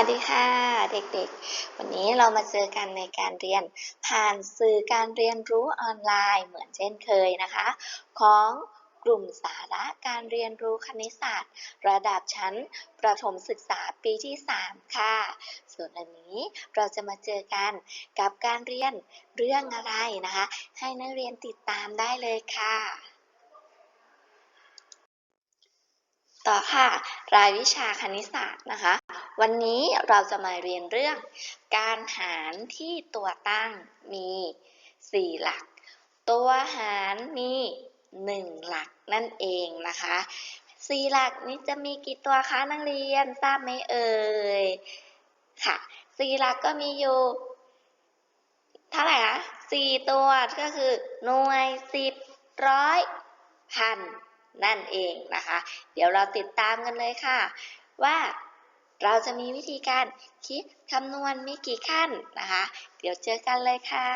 วัสดีค่ะเด็กๆ วันนี้เรามาเจอกันในการเรียนผ่านสื่อการเรียนรู้ออนไลน์เหมือนเช่นเคยนะคะ ของกลุ่มสาระการเรียนรู้คณิตศาสตร์ ระดับชั้นประถมศึกษาปีที่ 3 ค่ะ ส่วนวันนี้เราจะมาเจอกันกับการเรียนเรื่องอะไรนะคะ ให้นักเรียนติดตามได้เลยค่ะต่อค่ะ รายวิชาคณิตศาสตร์นะคะ วันนี้เราจะมาเรียนเรื่อง การหารที่ตัวตั้งมี 4 หลัก ตัวหารมี 1 หลักนั่นเองนะคะ 4 หลักนี้จะมีกี่ตัวคะนักเรียนทราบไหมเอ่ย ค่ะ 4 หลักก็มีอยู่เท่าไหร่คะ4ตัวก็คือหน่วย 10 ร้อยพันนั่นเองนะคะ เดี๋ยวเราติดตามกันเลยค่ะ ว่า เราจะมีวิธีการคิดคำนวณมีกี่ขั้นนะคะ เดี๋ยวเจอกันเลยค่ะ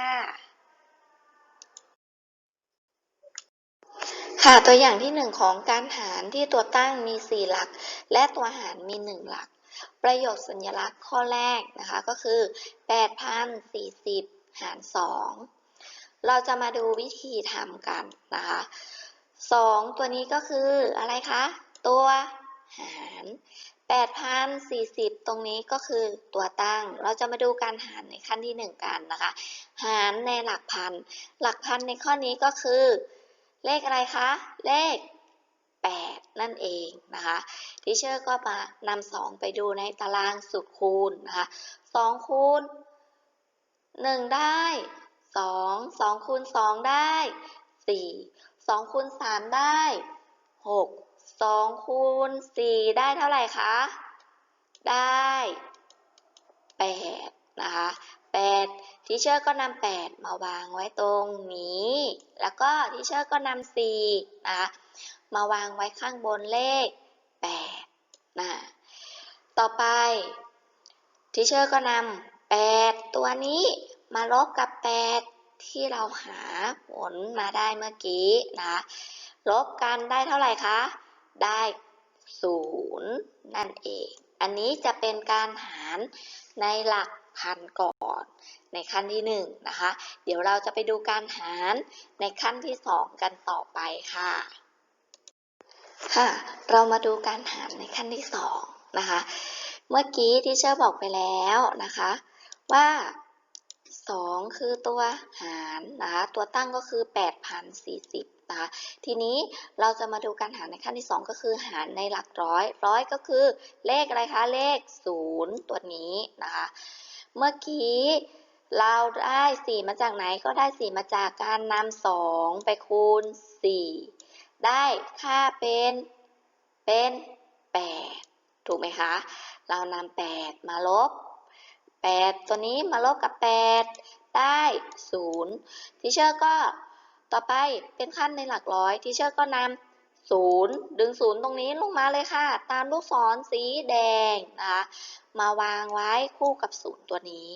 ค่ะตัวอย่างที่หนึ่งของการหารที่ตัวตั้งมี 4 หลัก และตัวหารมี 1 หลัก ประโยคสัญลักษณ์ข้อแรกนะคะก็คือ 8,040 หาร 2 เราจะมาดูวิธีทำกันนะคะสองตัวนี้ก็คืออะไรคะ ตัวหาร 8,040 ตรงนี้ก็คือตัวตั้ง เราจะมาดูการหารในขั้นที่ 1 กันนะคะ หารในหลักพัน หลักพันในข้อนี้ก็คือ เลขอะไรคะ เลข 8 นั่นเองนะคะทิเชอร์ก็มานำ2ไปดูในตารางสูตรคูณนะคะ2คูณ 1 ได้ 2 2คูณ 2 ได้4สองคูณสามได้ห กสองคูณสี่ได้เท่าไหร่คะ ได้แปดนะคะแปดทีเชอร์ก็นำแปดมาวางไว้ตรงนี้ แล้วก็ทีเชอร์ก็นำสี่นะคะมาวางไว้ข้างบนเลขแปดนะต่อไปทีเชอร์ก็นำแปดตัวนี้มาลบกับแปดที่เราหาผลมาได้เมื่อกี้นะลบกันได้เท่าไหร่คะ ได้ศูนย์นั่นเอง อันนี้จะเป็นการหารในหลักพันก่อนในขั้นที่หนึ่งนะคะ เดี๋ยวเราจะไปดูการหารในขั้นที่สองกันต่อไปค่ะค่ะ เรามาดูการหารในขั้นที่สองนะคะ เมื่อกี้ที่เชอร์บอกไปแล้วนะคะ ว่า 2 คือตัวหารนะคะ ตัวตั้งก็คือ 8,040 นะคะทีนี้เราจะมาดูการหารในขั้นที่ 2 ก็คือหารในหลักร้อยร้อยก็คือเลขอะไรคะเลข 0 ตัวนี้นะคะเมื่อกี้เราได้ 4 มาจากไหนก็ได้ 4 มาจากการนำ2ไปคูณ 4 ได้ค่าเป็นเป็น 8 ถูกไหมคะ เรานำ8มาลบ 8 ตัวนี้มาลบกับ 8 ได้ 0 ทีเชอร์ก็ ต่อไปเป็นขั้นในหลักร้อยทีเชอร์ก็นำ0ดึง0ตรงนี้ลงมาเลยค่ะ ตามลูกศรสีแดงนะคะมาวางไว้คู่กับ0ตัวนี้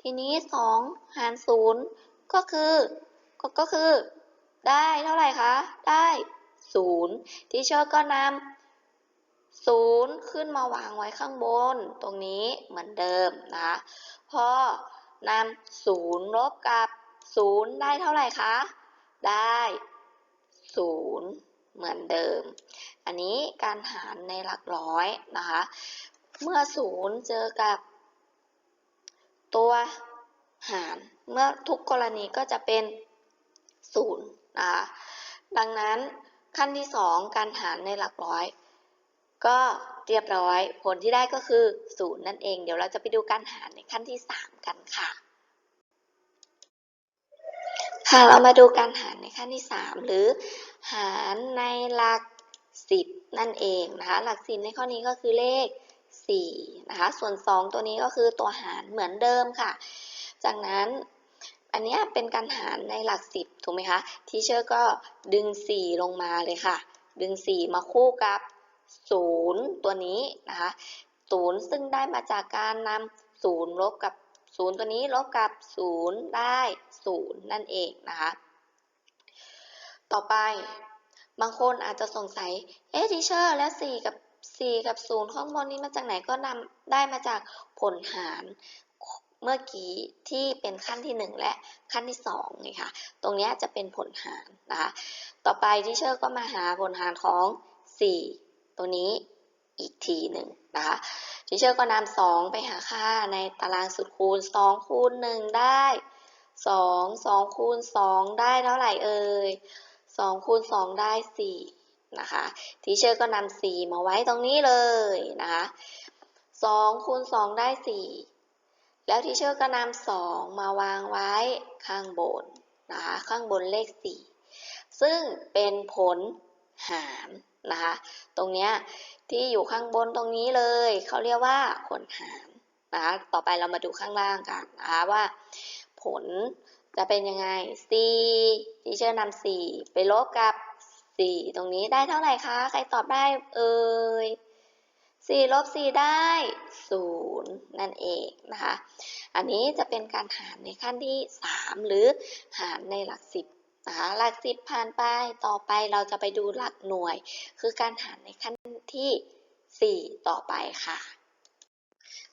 ทีนี้2หาร0ก็คือก็ก็คือ ได้เท่าไหร่คะ ได้0ทีเชอร์ก็นำศูนย์ขึ้นมาวางไว้ข้างบนตรงนี้เหมือนเดิมนะคะพอนำศูนย์ลบกับ ศูนย์ได้เท่าไหร่คะ ได้ศูนย์เหมือนเดิม อันนี้การหารในหลักร้อยนะคะ เมื่อศูนย์เจอกับ ตัวหาร เมื่อทุกกรณีก็จะเป็นศูนย์นะคะดังนั้นขั้นที่สองการหารในหลักร้อย ก็เรียบร้อย ผลที่ได้ก็คือศูนย์นั่นเอง เดี๋ยวเราจะไปดูการหารในขั้นที่ 3 กันค่ะ ค่ะเรามาดูการหารในขั้นที่ 3 หรือหารในหลัก 10 นั่นเองนะคะ หลัก10ในข้อนี้ก็คือเลข4นะคะ ส่วน 2 ตัวนี้ก็คือตัวหารเหมือนเดิมค่ะ จากนั้นอันนี้เป็นการหารในหลัก 10 ถูกไหมคะ ทีเชอร์ก็ดึง 4 ลงมาเลยค่ะ ดึง 4 มาคู่กับศูนย์ตัวนี้นะคะศูนย์ซึ่งได้มาจากการนำศูนย์ลบกับศูนย์ตัวนี้ลบกับศูนย์ได้ ศูนย์นั่นเองนะคะ ต่อไปบางคนอาจจะสงสัย เอ๊ะทีเชอร์ แล้ว4กับ 4 กับ 0 ข้างบนนี้มาจากไหนก็นำได้มาจากผลหารเมื่อกี้ที่เป็นขั้นที่ 1 และขั้นที่2ไงคะตรงนี้จะเป็นผลหารนะคะ ต่อไปที่เชอร์ก็มาหาผลหารของ 4 ตัวนี้อีกทีหนึ่งนะคะทีเชอร์ก็นำ2ไปหาค่าในตารางสุดคูณ 2 คูณ 1 ได้ 2 2คูณ2ได้เท่าไหร่เอ่ย2คูณ2ได้4นะคะทีเชอร์ก็นำ4มาไว้ตรงนี้เลยนะคะ2คูณ2ได้4แล้วทีเชอร์ก็นำ2มาวางไว้ข้างบนนะคะข้างบนเลข4ซึ่งเป็นผลหารนะคะตรงเนี้ยที่อยู่ข้างบนตรงนี้เลย เขาเรียกว่าผลหารนะคะต่อไปเรามาดูข้างล่างกันนะคะว่า ผลจะเป็นยังไง4ทีเชอร์นำ4ไปลบกับ4ตรงนี้ได้เท่าไหร่คะ ใครตอบได้เอ่ย4ลบ4ได้0นั่นเองนะคะ อันนี้จะเป็นการหารในขั้นที่3หรือหารในหลัก10นะคะหลักสิบผ่านไปต่อไปเราจะไปดูหลักหน่วย คือการหารในขั้นที่4ต่อไปค่ะ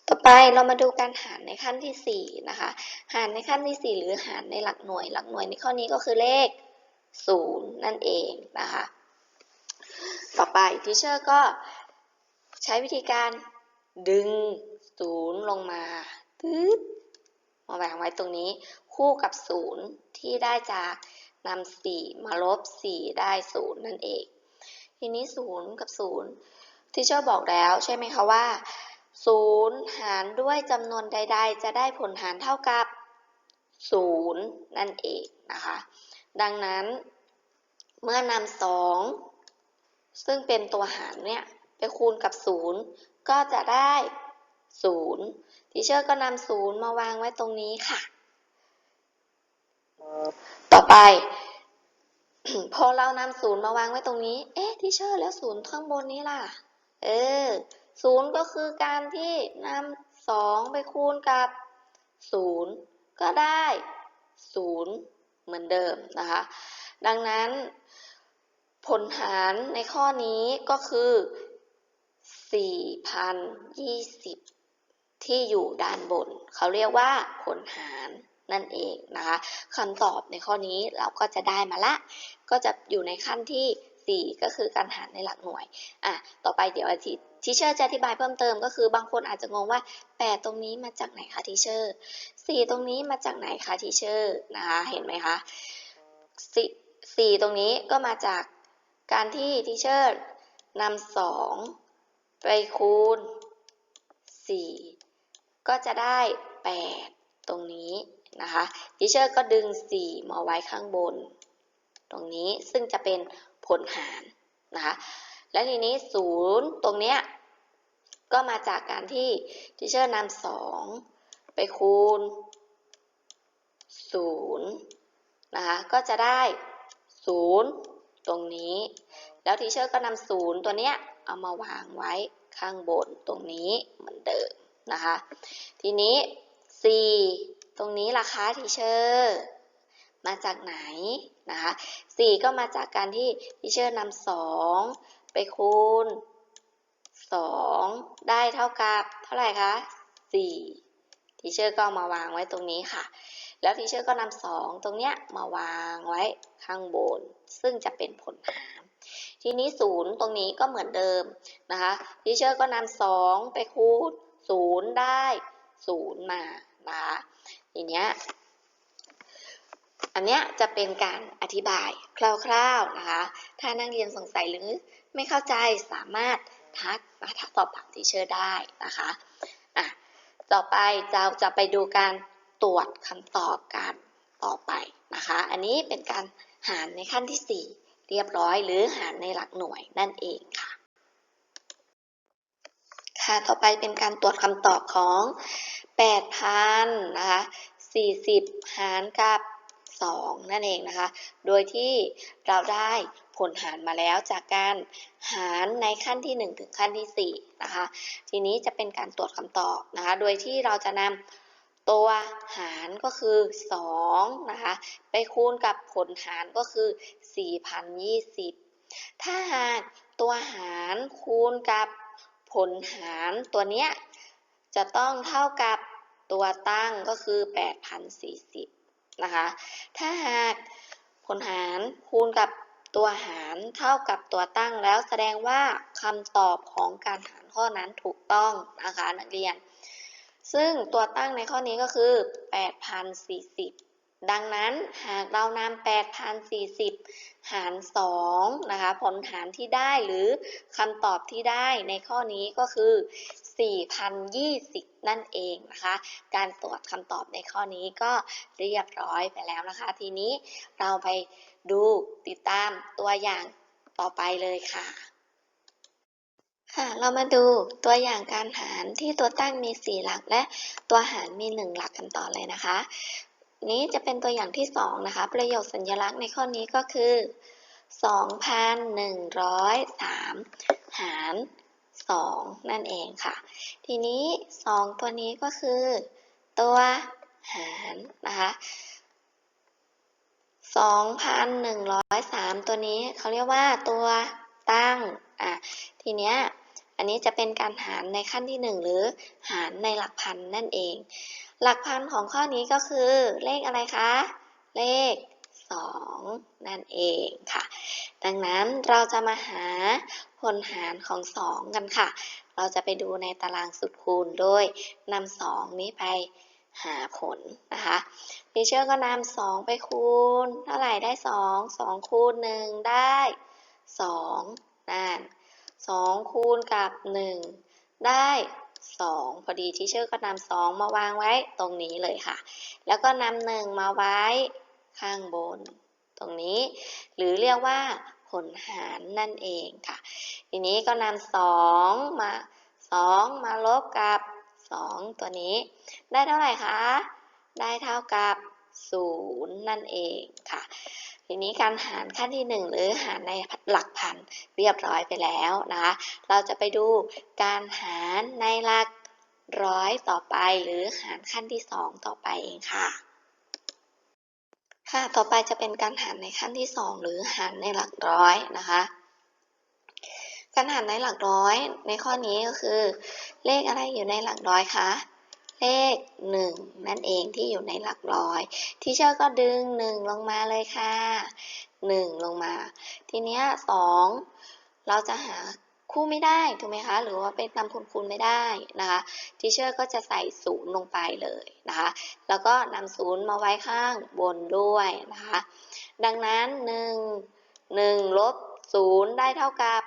ต่อไปเรามาดูการหารในขั้นที่ 4 นะคะ หารในขั้นที่ 4 หรือหารในหลักหน่วย หลักหน่วยในข้อนี้ก็คือเลข 0 นั่นเองนะคะ ต่อไปทีเชอร์ก็ใช้วิธีการดึง 0 ลงมาตึ๊ดมาวางไว้ตรงนี้คู่กับ 0 ที่ได้จากนำ4มาลบ 4 ได้ 0 นั่นเอง ทีนี้ 0 กับ 0ที่เชอร์บอกแล้วใช่ไหมคะว่า 0 หารด้วยจำนวนใด ๆ จะได้ผลหารเท่ากับ 0 นั่นเองนะคะ ดังนั้น เมื่อนำ2ซึ่งเป็นตัวหารเนี่ย ไปคูณกับ 0 ก็จะได้ 0 ทีเชอร์ก็นำ0มาวางไว้ตรงนี้ค่ะ ต่อไป พอเรานำศูนย์มาวางไว้ตรงนี้ เอ๊ะที่เชอร์แล้วศูนย์ข้างบนนี้ล่ะ เออ ศูนย์ก็คือการที่นำสองไปคูณกับศูนย์ก็ได้ศูนย์เหมือนเดิมนะคะ ดังนั้นผลหารในข้อนี้ก็คือ 4,020 ที่อยู่ด้านบน เขาเรียกว่าผลหารนั่นเองนะคะคำตอบในข้อนี้เราก็จะได้มาละ ก็จะอยู่ในขั้นที่ 4 ก็คือการหารในหลักหน่วยอะต่อไปเดี๋ยวอาทิตย์ทิเชอร์จะอธิบายเพิ่มเติมก็คือบางคนอาจจะงงว่า 8 ตรงนี้มาจากไหนคะทิเชอร์4ตรงนี้มาจากไหนคะทิเชอร์นะคะเห็นไหมคะ4ตรงนี้ก็มาจากการที่ทิเชอร์นำสองไปคูณ 4 ก็จะได้ 8 ตรงนี้นะคะทิเชอร์ก็ดึง 4 มาไว้ข้างบน ตรงนี้ซึ่งจะเป็น ผลหารนะคะและทีนี้0ตรงเนี้ยก็มาจากการที่ทิเชอร์นำ2ไปคูณ0นย์นะคะก็จะได้0ตรงนี้ แล้วทีเชอร์ก็นำ0ตัวเนี้ยเอามาวางไว้ข้างบนตรงนี้เหมือนเดิมนะคะ ทีนี้ 4 ตรงนี้ราคาทีเชอร์ มาจากไหนนะคะ4ก็มาจากการที่ทีเชอร์นำ2ไปคูณ2ได้เท่ากับเท่าไหร่คะ4ทีเชอร์ก็มาวางไว้ตรงนี้ค่ะ แล้วทีเชอร์ก็นำ2ตรงเนี้ยมาวางไว้ข้างบน ซึ่งจะเป็นผลหารทีนี้0ตรงนี้ก็เหมือนเดิมนะคะทีเชอร์ก็นำ2ไปคูณ0ได้0มานะคะทีเนี้ย อันเนี้ยจะเป็นการอธิบายคร่าวๆนะคะ ถ้านักเรียนสงสัยหรือไม่เข้าใจสามารถทักมาทักสอบถามทีเชอร์ได้นะคะอะต่อไปเราจะไปดูการตรวจคำตอบกันต่อไปนะคะ อันนี้เป็นการหารในขั้นที่ 4 เรียบร้อย หรือหารในหลักหน่วยนั่นเองค่ะ ค่ะ ต่อไปเป็นการตรวจคำตอบของ 8,000นะคะ40 หารกับ 2 นั่นเองนะคะ โดยที่เราได้ผลหารมาแล้วจากการหารในขั้นที่ 1 ถึงขั้นที่ 4 นะคะ ทีนี้จะเป็นการตรวจคำตอบนะคะ โดยที่เราจะนำตัวหารก็คือ2นะคะ ไปคูณกับผลหารก็คือ 4,020 ถ้าหากตัวหารคูณกับผลหารตัวเนี้ยจะต้องเท่ากับตัวตั้งก็คือ 8,040 นะคะ ถ้าหากผลหารคูณกับตัวหารเท่ากับตัวตั้งแล้วแสดงว่าคำตอบของการหารข้อนั้นถูกต้องนะคะนักเรียน ซึ่งตัวตั้งในข้อนี้ก็คือ 8,040 ดังนั้นหากเรานำ8,040 หาร 2 นะคะ ผลหารที่ได้หรือคำตอบที่ได้ในข้อนี้ก็คือ 4,020 นั่นเองนะคะ การตรวจคำตอบในข้อนี้ก็เรียบร้อยไปแล้วนะคะ ทีนี้เราไปดูติดตามตัวอย่างต่อไปเลยค่ะค่ะ เรามาดูตัวอย่างการหารที่ตัวตั้งมี 4 หลักและตัวหารมี 1 หลักกันต่อเลยนะคะ นี้จะเป็นตัวอย่างที่ 2 นะคะ ประโยคสัญลักษณ์ในข้อนี้ก็คือ 2,103 หาร 2 นั่นเองค่ะ ทีนี้ 2 ตัวนี้ก็คือ ตัวหารนะคะ2,103 ตัวนี้เขาเรียกว่าตัวตั้งอะทีเนี้ยอันนี้จะเป็นการหารในขั้นที่ 1 หรือหารในหลักพันนั่นเอง หลักพันของข้อนี้ก็คือเลขอะไรคะ เลข 2 นั่นเองค่ะ ดังนั้นเราจะมาหาผลหารของ 2 กันค่ะ เราจะไปดูในตารางสุดคูณโดยนำ2นี้ไปหาผลนะคะทีเชอร์ก็นำสองไปคูณ เท่าไหร่ได้สองสองคูณหนึ่งได้สองนั่นสองคูณกับหนึ่งได้สองพอดีทีเชอร์ก็นำสองมาวางไว้ตรงนี้เลยค่ะ แล้วก็นำหนึ่งมาไว้ข้างบน ตรงนี้ หรือเรียกว่าผลหารนั่นเองค่ะ ทีนี้ก็นำสองมาสองมาลบกับสองตัวนี้ ได้เท่าไหร่คะ ได้เท่ากับ0นั่นเองค่ะ ทีนี้การหารขั้นที่1หรือหารในหลักพันเรียบร้อยไปแล้วนะคะ เราจะไปดูการหารในหลักร้อยต่อไปหรือหารขั้นที่2ต่อไปเองค่ะ ค่ะ ต่อไปจะเป็นการหารในขั้นที่ 2 หรือหารในหลักร้อยนะคะ การหารในหลักร้อยในข้อนี้ก็คือ เลขอะไรอยู่ในหลักร้อยคะเลข 1 นั่นเองที่อยู่ในหลักร้อย ที่เชอร์ก็ดึง 1 ลงมาเลยค่ะ 1 ลงมา ทีเนี้ย2เราจะหา คู่ไม่ได้ถูกไหมคะ หรือว่าเป็นนำคูณคูณไม่ได้นะคะทีเชอร์ก็จะใส่0ลงไปเลยนะคะ แล้วก็นำ0มาไว้ข้างบนด้วยนะคะ ดังนั้น 1 1ลบ0ได้เท่ากับ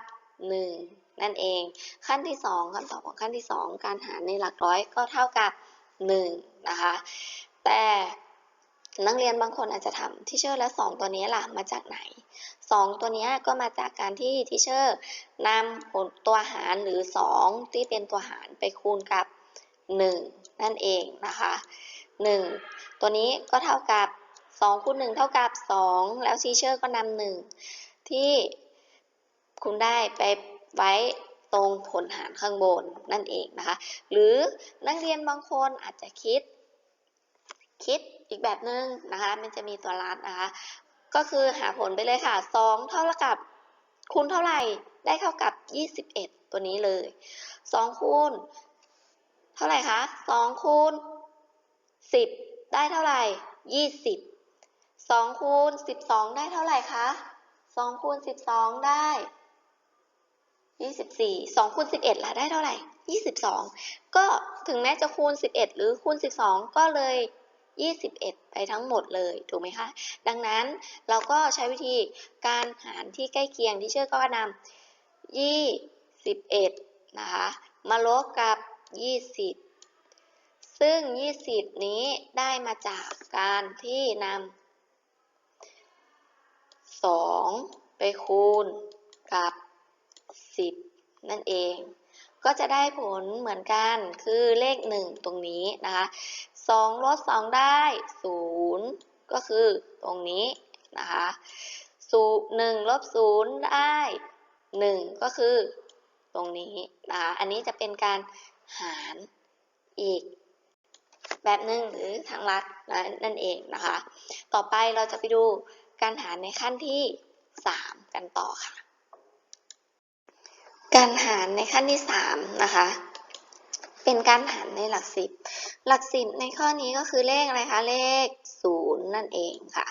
1 นั่นเอง ขั้นที่ 2คำตอบของขั้นที่ 2 การหารในหลักร้อยก็เท่ากับ 1 นะคะ แต่นักเรียนบางคนอาจจะถามทิเชอร์และ2ตัวนี้ล่ะมาจากไหน 2 ตัวนี้ก็มาจากการที่ทิเชอร์นำผลตัวหารหรือ 2 ที่เป็นตัวหารไปคูณกับ 1 นั่นเองนะคะ 1 ตัวนี้ก็เท่ากับ2คูณ1เท่ากับ 2 แล้วทิเชอร์ก็นำ1 ที่คุณได้ไปไว้ตรงผลหารข้างบนนั่นเองนะคะ หรือนักเรียนบางคนอาจจะคิดคิดอีกแบบหนึ่งนะคะ มันจะมีตัวรัดนะคะ ก็คือหาผลไปเลยค่ะ 2 เท่ากับคูณเท่าไหร่ได้เท่ากับ 21 ตัวนี้เลย 2 คูณ เท่าไหร่คะ 2 คูณ 10 ได้เท่าไหร่ 20 2 คูณ 12 ได้เท่าไหร่คะ2คูณ 12 ได้ 24 2คูณ 11ล่ะได้เท่าไหร่ 22 ก็ถึงแม้จะคูณ 11 หรือคูณ 12 ก็เลย 21 ไปทั้งหมดเลยถูกไหมคะ ดังนั้นเราก็ใช้วิธีการหารที่ใกล้เคียงที่เชื่อก็นำ21 นะคะ มาลบกับ 20 ซึ่ง 20 นี้ได้มาจากการที่นำ2 ไปคูณกับ 10 นั่นเอง ก็จะได้ผลเหมือนกันคือเลข 1 ตรงนี้นะคะ 2ลด2ได้ 0 ก็คือตรงนี้นะคะ1ลบ0ได้1ก็คือตรงนี้นะคะอันนี้จะเป็นการหารอีกแบบหนึ่งหรือทางลัดนั่นเองนะคะ ต่อไปเราจะไปดูการหารในขั้นที่ 3 กันต่อค่ะ การหารในขั้นที่สามนะคะ เป็นการหารในหลักสิบ หลักสิบในข้อนี้ก็คือเลขอะไรคะ เลขศูนย์นั่นเองค่ะ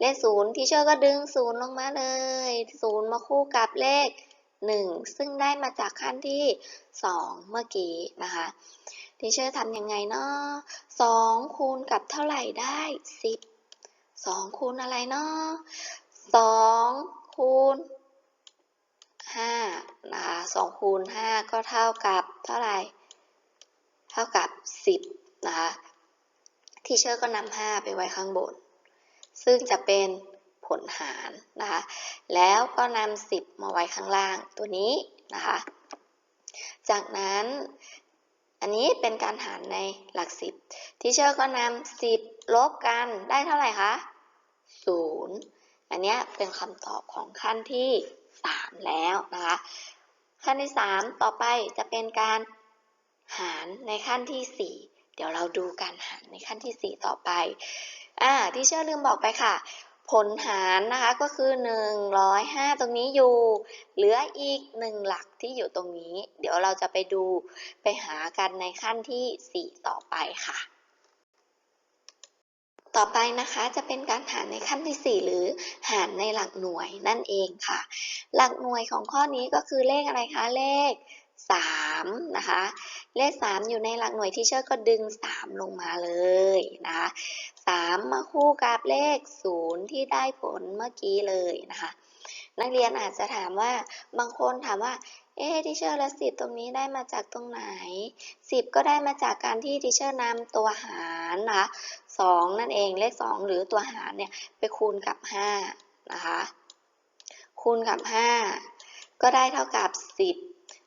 เลขศูนย์ที่เชอร์ก็ดึงศูนย์ลงมาเลยศูนย์มาคู่กับเลขหนึ่งซึ่งได้มาจากขั้นที่สองเมื่อกี้นะคะทีเชอร์ทำยังไงเนาะสองคูณกับเท่าไหร่ได้สิบสองคูณอะไรเนาะสองคูณห้านะคะสองคูณห้าก็เท่ากับเท่าไหร่ เท่ากับสิบนะคะทีเชอร์ก็นำห้าไปไว้ข้างบน ซึ่งจะเป็นผลหารนะคะ แล้วก็นำสิบมาไว้ข้างล่างตัวนี้นะคะ จากนั้นอันนี้เป็นการหารในหลักสิบทีเชอร์ก็นำสิบลบกันได้เท่าไหร่คะศูนย์อันนี้เป็นคำตอบของขั้นที่สามแล้วนะคะ ขั้นที่สามต่อไปจะเป็นการ ในขั้นที่สี่เดี๋ยวเราดูการหารในขั้นที่สี่ต่อไป อ่าที่เชื่อลืมบอกไปค่ะ ผลหารนะคะก็คือ 105 ตรงนี้อยู่ เหลืออีกหนึ่งหลักที่อยู่ตรงนี้ เดี๋ยวเราจะไปดูไปหากันในขั้นที่ 4 ต่อไปค่ะต่อไปนะคะจะเป็นการหารในขั้นที่ 4 หรือหารในหลักหน่วยนั่นเองค่ะ หลักหน่วยของข้อนี้ก็คือเลขอะไรคะเลข 3 นะคะ เลข 3 อยู่ในหลักหน่วยที่เชอร์ก็ดึง 3 ลงมาเลยนะคะ3มาคู่กับเลข 0 ที่ได้ผลเมื่อกี้เลยนะคะ นักเรียนอาจจะถามว่าบางคนถามว่า เอ๊ะทิเชอร์ละสิบตรงนี้ได้มาจากตรงไหนสิบก็ได้มาจากการที่ทิเชอร์นำตัวหารนะคะสองนั่นเองเลขสองหรือตัวหารเนี่ยไปคูณกับห้านะคะคูณกับห้าก็ได้เท่ากับสิบ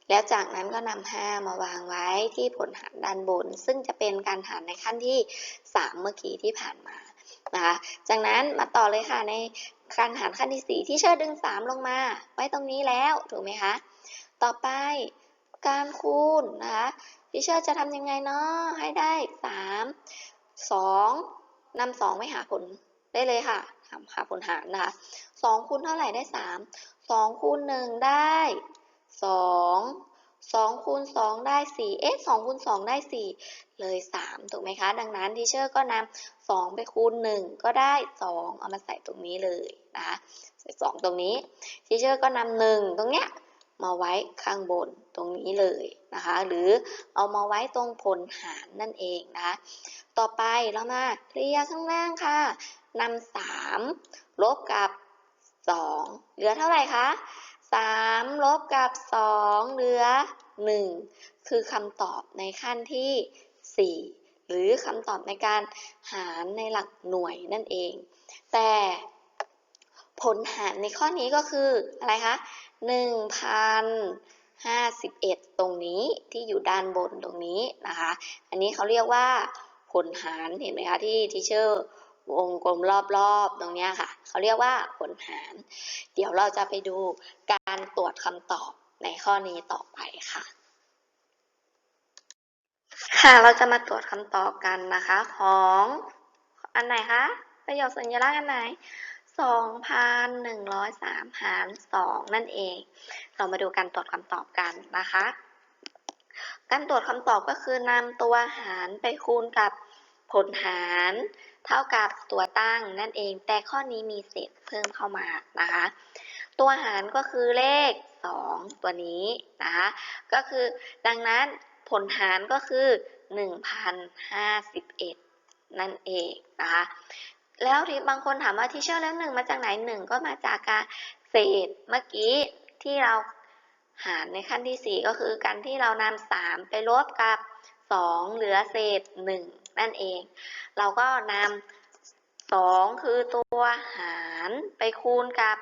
แล้วจากนั้นก็นำห้ามาวางไว้ที่ผลหารด้านบน ซึ่งจะเป็นการหารในขั้นที่สามเมื่อกี้ที่ผ่านมานะคะจากนั้นมาต่อเลยค่ะในการหารขั้นที่ 4 ที่เชิดดึง 3 ลงมา ไว้ตรงนี้แล้วถูกไหมคะ ต่อไปการคูณนะคะที่เชิดจะทำยังไงเนาะให้ได้ 3 2นำ2ไปหาผลได้เลยค่ะหาผลหารนะคะ2คูณเท่าไหร่ได้ 3 2คูณ1ได้ 2 2คูณ2ได้4เอ๊ะ2คูณ2ได้4เลย3ถูกไหมคะ ดังนั้นทีเชอร์ก็นำ2ไปคูณ1ก็ได้2เอามาใส่ตรงนี้เลยนะคะใส่2ตรงนี้ทีเชอร์ก็นำ1ตรงเนี้ยมาไว้ข้างบนตรงนี้เลยนะคะ หรือเอามาไว้ตรงผลหารนั่นเองนะคะต่อไปเรามาเคลียร์ข้างล่างค่ะนำ3ลบกับ2เหลือเท่าไหร่คะ 3 ลบกับ 2 เหลือ 1 คือคำตอบในขั้นที่ 4 หรือคำตอบในการหารในหลักหน่วยนั่นเอง แต่ผลหารในข้อนี้ก็คืออะไรคะ 1,051 ตรงนี้ที่อยู่ด้านบนตรงนี้นะคะ อันนี้เขาเรียกว่าผลหารเห็นไหมคะที่ทีเชอร์ วงกลมรอบๆตรงนี้ค่ะ เขาเรียกว่าผลหาร เดี๋ยวเราจะไปดูการตรวจคำตอบในข้อนี้ต่อไปค่ะ ค่ะเราจะมาตรวจคำตอบกันนะคะของอันไหนคะ ประโยคสัญลักษณ์อันไหน2,103 หาร 2 นั่นเอง เรามาดูการตรวจคำตอบกันนะคะ การตรวจคำตอบก็คือนำตัวหารไปคูณกับผลหาร เท่ากับตัวตั้งนั่นเอง แต่ข้อนี้มีเศษเพิ่มเข้ามานะคะ ตัวหารก็คือเลข 2 ตัวนี้นะคะ ก็คือดังนั้นผลหารก็คือ 1,051 นั่นเองนะคะแล้วที่บางคนถามว่าที่เชื่อแล้วหนึ่งมาจากไหนหนึ่งก็มาจากการเศษเมื่อกี้ที่เราหารในขั้นที่ 4 ก็คือการที่เรานำ3ไปลบกับ 2 เหลือเศษ 1 นั่นเอง เราก็นำ2คือตัวหารไปคูณกับ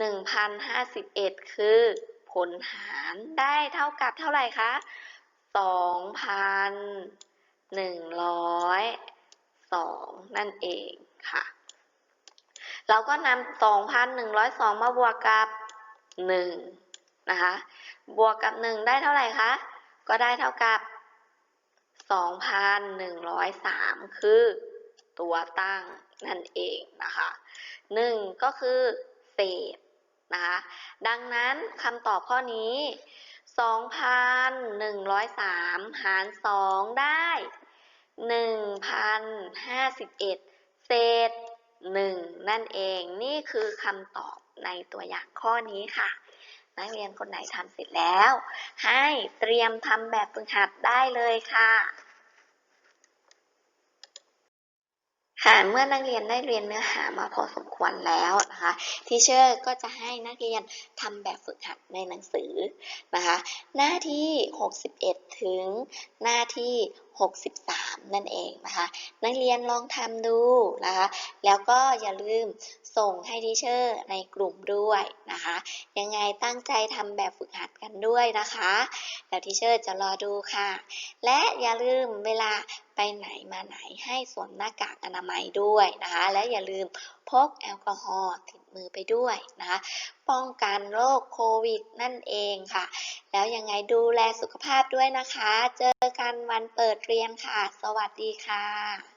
1,051 คือผลหารได้เท่ากับเท่าไหร่คะ2,102 นั่นเองค่ะ เราก็นำ2,102 มาบวกกับ 1 นะคะ บวกกับ 1 ได้เท่าไหร่คะ ก็ได้เท่ากับ 2,103 คือตัวตั้งนั่นเองนะคะ 1 ก็คือเศษนะคะดังนั้นคำตอบข้อนี้ 2,103 หาร 2 ได้ 1,051 เศษ 1 นั่นเองนี่คือคำตอบในตัวอย่างข้อนี้ค่ะ นักเรียนคนไหนทำเสร็จแล้ว ให้เตรียมทำแบบฝึกหัดได้เลยค่ะ ค่ะเมื่อนักเรียนได้เรียนเนื้อหามาพอสมควรแล้วนะคะทีเชอร์ก็จะให้นักเรียนทำแบบฝึกหัดในหนังสือนะคะหน้าที่ 61 ถึงหน้าที่ 63 นั่นเองนะคะนักเรียนลองทำดูนะคะแล้วก็อย่าลืมส่งให้ทีเชอร์ในกลุ่มด้วยนะคะยังไงตั้งใจทำแบบฝึกหัดกันด้วยนะคะ แล้วทีเชอร์จะรอดูค่ะ และอย่าลืมเวลาไปไหนมาไหนให้สวมหน้ากากอนามัยด้วยนะคะ และอย่าลืมพกแอลกอฮอล์ติดมือไปด้วยนะคะ ป้องกันโรคโควิดนั่นเองค่ะ แล้วยังไงดูแลสุขภาพด้วยนะคะ เจอกันวันเปิดเรียนค่ะ สวัสดีค่ะ